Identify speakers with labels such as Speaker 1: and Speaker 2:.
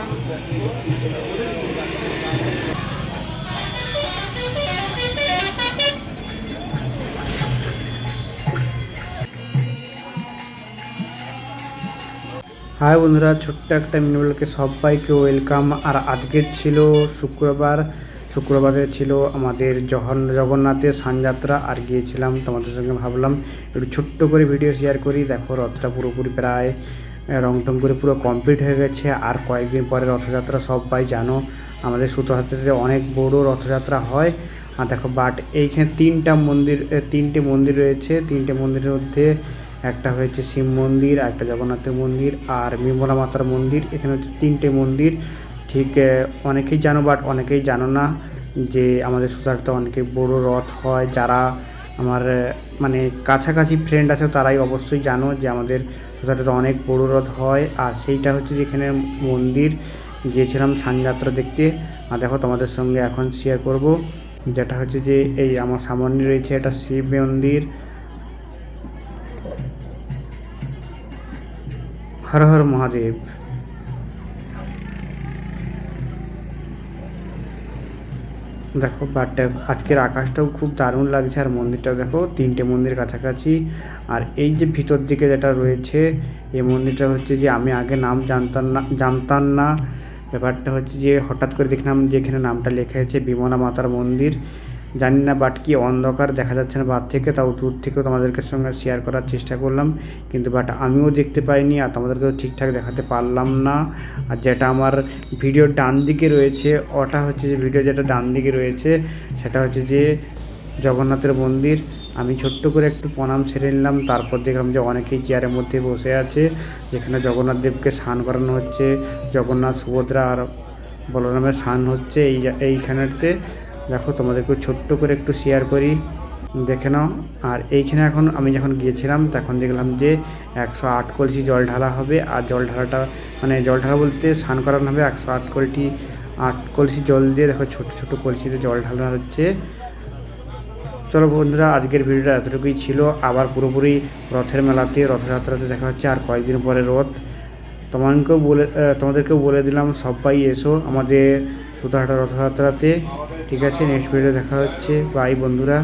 Speaker 1: High বন্ধুরা, ছোট্ট একটা মিনিবলকে সবাইকে ওয়েলকাম। আর আজকের ছিল শুক্রবার। শুক্রবারে ছিল আমাদের জহন জগন্নাথের সানযাত্রা, আর গিয়েছিলাম তোমাদের সঙ্গে ভাবলাম একটু ছোট্ট করে ভিডিও শেয়ার করি। দেখো রথটা পুরোপুরি প্রায় রং টং করে পুরো কমপ্লিট হয়ে গেছে। আর কয়েকদিন পরে রথযাত্রা, সবাই জানো, আমাদের সুতোহাতে অনেক বড় রথযাত্রা হয়। আর দেখো বাট এইখানে তিনটা মন্দির তিনটে মন্দির রয়েছে। তিনটে মন্দিরের মধ্যে একটা হয়েছে শিব মন্দির একটা জগন্নাথের মন্দির, আর বিমলা মাতার মন্দির। এখানে হচ্ছে তিনটে মন্দির। ঠিক অনেকেই জানো বাট অনেকেই জানো না যে আমাদের সুতারতে অনেকে বড় রথ হয়। যারা আমার মানে কাছাকাছি ফ্রেন্ড আছে, তারাই অবশ্যই জানো যে আমাদের সুতারতে অনেক বড় রথ হয়। আর সেইটা হচ্ছে যেখানে মন্দির, গিয়েছিলাম সানযাত্রা দেখতে। আর দেখো তোমাদের সঙ্গে এখন শেয়ার করব। যেটা হচ্ছে যে এই আমার সামনে রয়েছে একটা শিব মন্দির। হর হর মহাদেব। দেখো বাট আজকের আকাশটাও খুব দারুণ লাগছে আর মন্দিরটা দেখো, তিনটে মন্দির কাছাকাছি। আর এই যে ভিতর দিকে যেটা রয়েছে, এই মন্দিরটা হচ্ছে যে আমি আগে নাম জানতাম না জানতাম না। ব্যাপারটা হচ্ছে যে হঠাৎ করে দেখলাম যে এখানে নামটা লেখা আছে বিমলা মাতার মন্দির। জানি না বাট কি অন্ধকার দেখা যাচ্ছে না। বাদ থেকে তাও দূর থেকেও তোমাদেরকে সঙ্গে শেয়ার করার চেষ্টা করলাম। কিন্তু বাট আমিও দেখতে পাইনি আর তোমাদেরকেও ঠিকঠাক দেখাতে পারলাম না। আর যেটা আমার ভিডিওর ডান দিকে রয়েছে, ওটা হচ্ছে যে ভিডিও যেটা ডান দিকে রয়েছে, সেটা হচ্ছে যে জগন্নাথের মন্দির। আমি ছোট্ট করে একটু প্রণাম সেরে নিলাম, তারপর দেখলাম যে অনেকেই চেয়ারের মধ্যে বসে আছে, যেখানে জগন্নাথ দেবকে স্নান করানো হচ্ছে। জগন্নাথ সুভদ্রা আর বলরামের স্নান হচ্ছে এই, এইখানেতে। দেখো, তোমাদেরকে ছোট্ট করে একটু শেয়ার করি। দেখে নাও। আর এইখানে এখন আমি যখন গিয়েছিলাম, তখন দেখলাম যে একশো আট কলসি জল ঢালা হবে। আর জল ঢালাটা মানে জল ঢালা বলতে স্নান করানো হবে একশো আট কলটি, আট কলসি জল দিয়ে দেখো ছোট ছোট কলসিতে জল ঢালা হচ্ছে। চলো বন্ধুরা, আজকের ভিডিওটা এতটুকুই ছিল। আবার পুরোপুরি রথের মেলাতে, রথযাত্রাতে দেখা হচ্ছে আর কয়েকদিন পরে রথ। তোমাকেও বলে তোমাদেরকেও বলে দিলাম, সবাই এসো। আমাদের সুতাহাটা রথযাত্রাতে ঠিক আছে নেক্সট ভিডিও দেখা হচ্ছে বাই বন্ধুরা